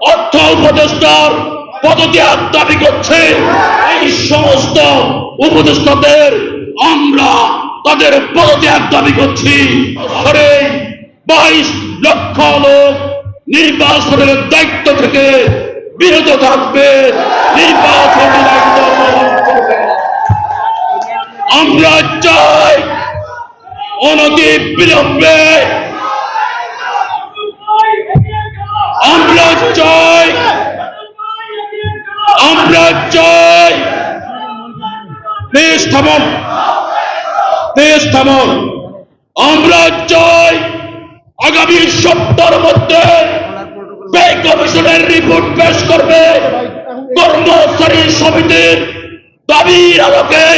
অর্থ উপদেষ্টার পদত্যাগ দাবি করছে এই সমস্ত উপদেষ্টাদের আমরা তাদের পদত্যাগ দাবি করছি। বাইশ লক্ষ লোক নির্বাচনের দায়িত্ব থেকে বিরত থাকবে। আমরা চাই অনতি বিলম্বে আমরা চাই আগামী সপ্তাহের মধ্যে কমিশনের রিপোর্ট পেশ করবে। কর্মচারী সমিতির দাবির আলোকে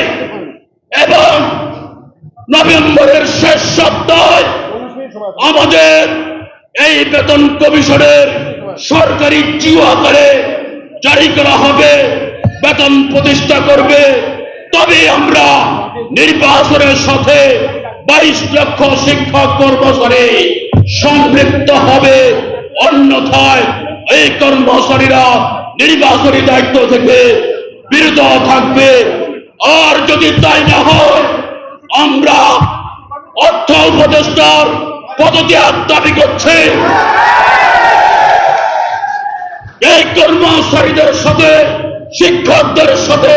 এবং নভেম্বরের শেষ সপ্তাহে আমাদের এই বেতন কমিশনের সরকারি জিও আকারে জারি করা হবে। বেতন প্রতিষ্ঠা করবে। তবে আমরা নির্বাচনের সাথে বাইশ লক্ষ শিক্ষক কর্মচারী সম্পৃক্ত হবে। অন্যথায় এই কর্মচারীরা নির্বাচনী দায়িত্ব থেকে বিরত থাকবে। আর যদি তাই না হয়, আমরা অর্থ উপদেষ্টার পদত্যাগ দাবি করছে। এই কর্মচারীদের সাথে শিক্ষকদের সাথে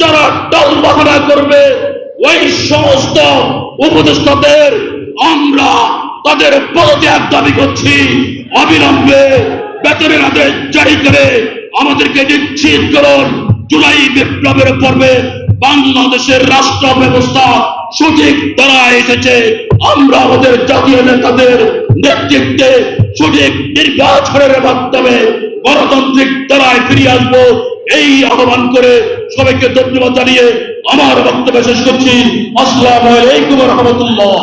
যারা দল বাহানা করবে, ওই সমস্ত উপদেষ্টাদের আমরা তাদের পদত্যাগ দাবি করছি। অবিলম্বে বেতনের আদেশ জারি করে আমাদেরকে নিশ্চিত করুন, জুলাই বিপ্লবের পর্বে বাংলাদেশের রাষ্ট্র ব্যবস্থা সঠিক দ্বারা এসেছে। আমরা আমাদের জাতীয় নেতাদের নেতৃত্বে সঠিক নির্বাচনের মাধ্যমে গণতান্ত্রিক দ্বারায় ফিরিয়ে আসব। এই আহ্বান করে সবাইকে ধন্যবাদ জানিয়ে আমার বক্তব্য শেষ করছি। আসসালাম আলাইকুম রহমতুল্লাহ।